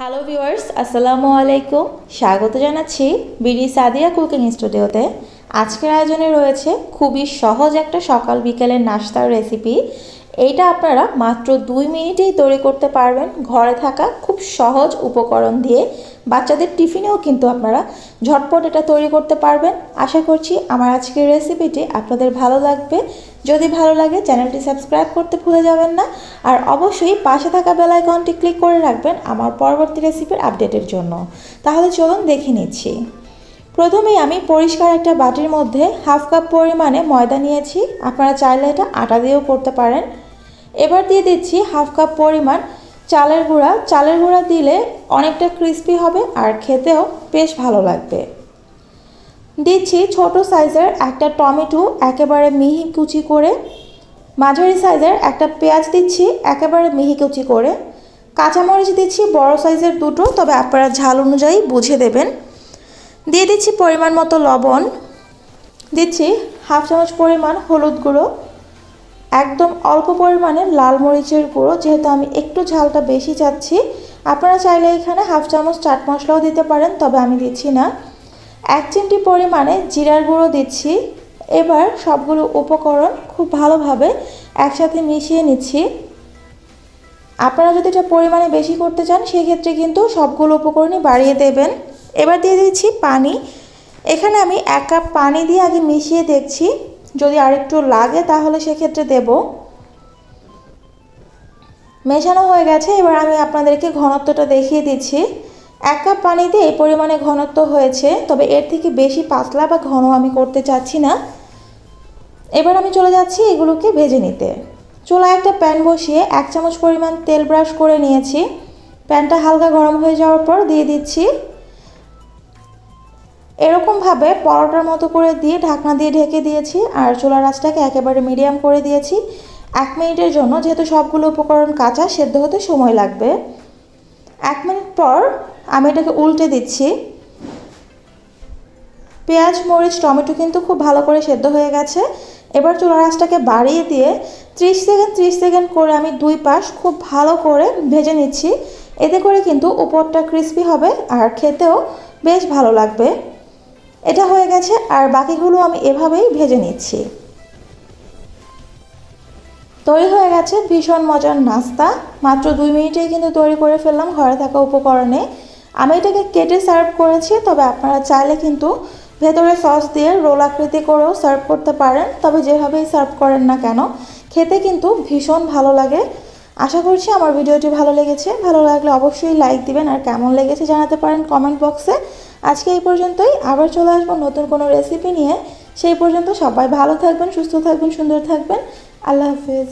Hello viewers আসসালামু আলাইকুম স্বাগত জানাচ্ছি বিডি সাদিয়া কুকিং স্টুডিওতে। আজকের আয়োজনে রয়েছে খুবই সহজ একটা সকাল বিকেলের নাস্তার রেসিপি এইটা আপনারা মাত্র দুই মিনিটেই তৈরি করতে পারবেন ঘরে থাকা খুব সহজ উপকরণ দিয়ে। বাচ্চাদের টিফিনেও কিন্তু আপনারা ঝটপট এটা তৈরি করতে পারবেন। আশা করছি আমার আজকের রেসিপিটি আপনাদের ভালো লাগবে। যদি ভালো লাগে, চ্যানেলটি সাবস্ক্রাইব করতে ভুলে যাবেন না। আর অবশ্যই পাশে থাকা বেল আইকনটি ক্লিক করে রাখবেন আমার পরবর্তী রেসিপির আপডেটের জন্য। তাহলে চলুন দেখে নিচ্ছি। প্রথমেই আমি পরিষ্কার একটা বাটির মধ্যে হাফ কাপ পরিমাণে ময়দা নিয়েছি। আপনারা চাইলে এটা আটা দিয়েও করতে পারেন। এবার দিয়ে দিচ্ছি হাফ কাপ পরিমাণ চালের গুঁড়া। চালের গুঁড়া দিলে অনেকটা ক্রিস্পি হবে আর খেতেও বেশ ভালো লাগবে। দিচ্ছি ছোট সাইজের একটা টমেটো, একেবারে মিহি কুচি করে। মাঝারি সাইজের একটা পেঁয়াজ দিচ্ছি, একেবারে মিহি কুচি করে। কাঁচামরিচ দিচ্ছি, বড় সাইজের দুটো, তবে আপনারা ঝাল অনুযায়ী বুঝে দেবেন। দিয়ে দিচ্ছি পরিমাণ মতো লবণ। দিচ্ছি হাফ চামচ পরিমাণ হলুদ গুঁড়ো। একদম অল্প পরিমাণে লাল মরিচের গুঁড়ো, যেহেতু আমি একটু ঝালটা বেশি চাচ্ছি। আপনারা চাইলে এখানে হাফ চামচ চাট মশলাও দিতে পারেন, তবে আমি দিচ্ছি না। এক চিমটি পরিমাণে জিরার গুঁড়ো দিচ্ছি। এবার সবগুলো উপকরণ খুব ভালোভাবে একসাথে মিশিয়ে নিচ্ছি। আপনারা যদি এটা পরিমাণে বেশি করতে চান, সেক্ষেত্রে কিন্তু সবগুলো উপকরণই বাড়িয়ে দেবেন। এবার দিয়ে দিচ্ছি পানি। এখানে আমি এক কাপ পানি দিয়ে আগে মিশিয়ে দেখছি। যদি আরেকটু লাগে, তাহলে সেক্ষেত্রে দেব। মেশানো হয়ে গেছে। এবার আমি আপনাদেরকে ঘনত্বটা দেখিয়ে দিচ্ছি। এক কাপ পানিতে এই পরিমাণে ঘনত্ব হয়েছে, তবে এর থেকে বেশি পাতলা বা ঘন আমি করতে চাচ্ছি না। এবার আমি চলে যাচ্ছি এগুলোকে ভেজে নিতে। চুলায় একটা প্যান বসিয়ে এক চামচ পরিমাণ তেল ব্রাশ করে নিয়েছি। প্যানটা হালকা গরম হয়ে যাওয়ার পর দিয়ে দিচ্ছি। এরকমভাবে পরোটার মতো করে দিয়ে ঢাকনা দিয়ে ঢেকে দিয়েছি আর চুলার আঁচটাকে একেবারে মিডিয়াম করে দিয়েছি। এক মিনিটের জন্য, যেহেতু সবগুলো উপকরণ কাঁচা, সেদ্ধ হতে সময় লাগবে। এক মিনিট পর আমি এটাকে উল্টে দিচ্ছি। পেঁয়াজ, মরিচ, টমেটো কিন্তু খুব ভালো করে সেদ্ধ হয়ে গেছে। এবার চুলার আঁচটাকে বাড়িয়ে দিয়ে ত্রিশ সেকেন্ড ত্রিশ সেকেন্ড করে আমি দুই পাশ খুব ভালো করে ভেজে নিচ্ছি। এতে করে কিন্তু উপরটা ক্রিস্পি হবে আর খেতেও বেশ ভালো লাগবে। এটা হয়ে গেছে আর বাকিগুলো আমি এভাবেই ভেজে নিচ্ছি। তৈরি হয়ে গেছে ভীষণ মজার নাস্তা। মাত্র দুই মিনিটেই কিন্তু তৈরি করে ফেললাম ঘরে থাকা উপকরণে। আমি এটাকে কেটে সার্ভ করেছি, তবে আপনারা চাইলে কিন্তু ভেতরে সস দিয়ে রোল আকৃতি করেও সার্ভ করতে পারেন, তবে যেভাবেই সার্ভ করেন না কেন, খেতে কিন্তু ভীষণ ভালো লাগে। আশা করছি আমার ভিডিওটি ভালো লেগেছে, ভালো লাগলে অবশ্যই লাইক দিবেন, আর কেমন লেগেছে জানাতে পারেন কমেন্ট বক্সে আজকে এই পর্যন্তই, আবার চলে আসব নতুন কোনো রেসিপি নিয়ে। সেই পর্যন্ত সবাই ভালো থাকবেন, সুস্থ থাকবেন, সুন্দর থাকবেন। আল্লাহ হাফিজ।